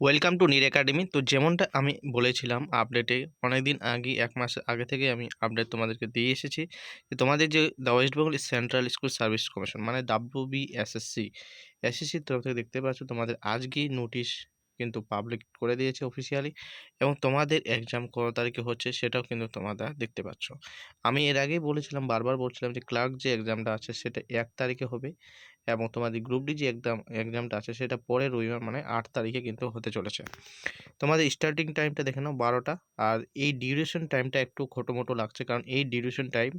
Welcome to নির academy তো যেমনটা আমি বলেছিলাম আপডেটে অনেক দিন আগে, এক মাস আগে থেকে আমি আপডেট তোমাদেরকে দিয়ে এসেছি যে তোমাদের যে the West Bengal central school service commission মানে ডাব্লিউ বি এসএসসি এসএসসির তরফ থেকে দেখতে পাচ্ছ তোমাদের আজকেই নোটিশ কিন্তু পাবলিক করে দিয়েছে অফিসিয়ালি এবং তোমাদের এক্সাম কত তারিখে হচ্ছে সেটাও কিন্তু তোমরা দেখতে পাচ্ছ। আমি এর আগেই বলেছিলাম, বারবার বলছিলাম যে ক্লার্ক যে এক্সামটা আছে সেটা এক তারিখে হবে এবং তোমাদের গ্রুপ ডি যে এক্সাম এক্সামটা আছে সেটা পরে রবিবার মানে আট তারিখে কিন্তু হতে চলেছে। তোমাদের স্টার্টিং টাইমটা দেখে নাও বারোটা আর এই ডিউরেশন টাইমটা একটু খোটোমোটো লাগছে কারণ এই ডিউরেশন টাইম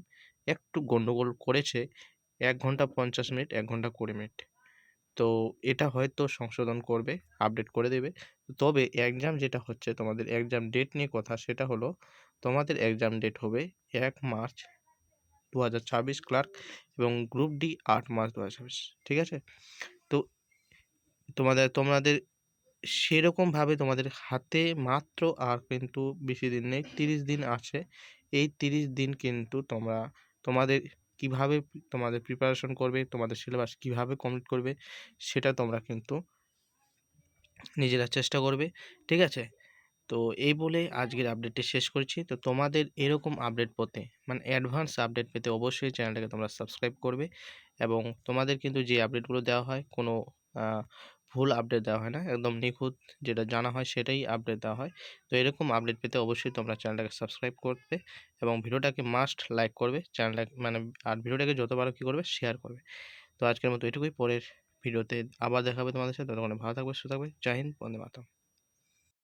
একটু গন্ডগোল করেছে এক ঘণ্টা পঞ্চাশ মিনিট, এক ঘণ্টা কুড়ি মিনিট। তো এটা হয়তো সংশোধন করবে আপডেট করে দেবে। তবে এক্সাম যেটা হচ্ছে তোমাদের এক্সাম ডেট নিয়ে কথা সেটা হলো, তোমাদের এক্সাম ডেট হবে এক মার্চ দু হাজার ছাব্বিশ ক্লার্ক এবং গ্রুপ ডি আট মার্চ দু হাজার ছাব্বিশ, ঠিক আছে? তো তোমাদের তোমাদের সেরকমভাবে তোমাদের হাতে মাত্র আর কিন্তু বেশি দিন নেই, তিরিশ দিন আছে। এই তিরিশ দিন কিন্তু তোমরা, তোমাদের কীভাবে তোমাদের প্রিপারেশন করবে, তোমাদের সিলেবাস কীভাবে কমপ্লিট করবে, সেটা তোমরা কিন্তু নিজেরা চেষ্টা করবে, ঠিক আছে? তো এই বলে আজকের আপডেটটি শেষ করছি। তো তোমাদের এরকম আপডেট পেতে মানে অ্যাডভান্স আপডেট পেতে অবশ্যই চ্যানেলটাকে তোমরা সাবস্ক্রাইব করবে এবং তোমাদের কিন্তু যে আপডেটগুলো দেওয়া হয়, কোনো ভুল আপডেট দেওয়া হয় না। একদম নিখুঁত যেটা জানা হয় সেটাই আপডেট দেওয়া হয়। তো এরকম আপডেট পেতে অবশ্যই তোমরা চ্যানেলটাকে সাবস্ক্রাইব করবে এবং ভিডিওটাকে মাস্ট লাইক করবে। চ্যানেলটা মানে আর ভিডিওটাকে যত কী করবে শেয়ার করবে। তো আজকের মতো এটুকুই। পরের ভিডিওতে আবার দেখাবে তোমাদের সাথে। ততক্ষণে ভালো থাকবে, সুস্থ থাকবে। জয় হিন্দ, বন্দে মাতরম।